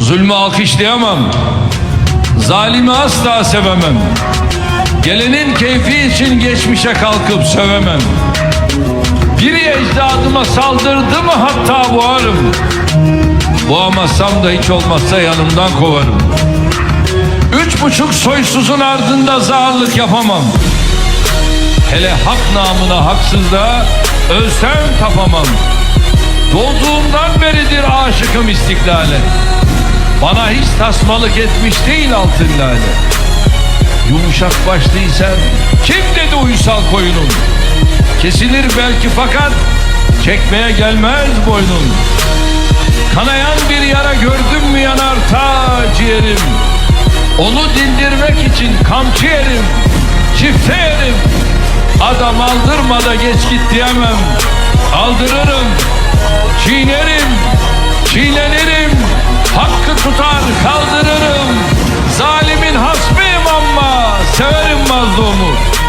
Zulmü alkışlayamam. Zalimi asla sevemem. Gelenin keyfi için geçmişe kalkıp sövemem. Biri ecdadıma saldırdı mı hatta boğarım. Boğamazsam da hiç olmazsa yanımdan kovarım. Üç buçuk soysuzun ardında zağırlık yapamam. Hele hak namına haksızlığa ölsem tapamam. Doğduğumdan beridir aşıkım istiklale. Bana hiç tasmalık etmiş değil altın lale. Yumuşak başlıysan kim dedi uysal koyunun? Kesilir belki fakat çekmeye gelmez boynun. Kanayan bir yara gördüm mü yanar ta ciğerim. Onu dindirmek için kamçı yerim, çifte yerim. Adam aldırma da geç git diyemem. Aldırırım, розуму.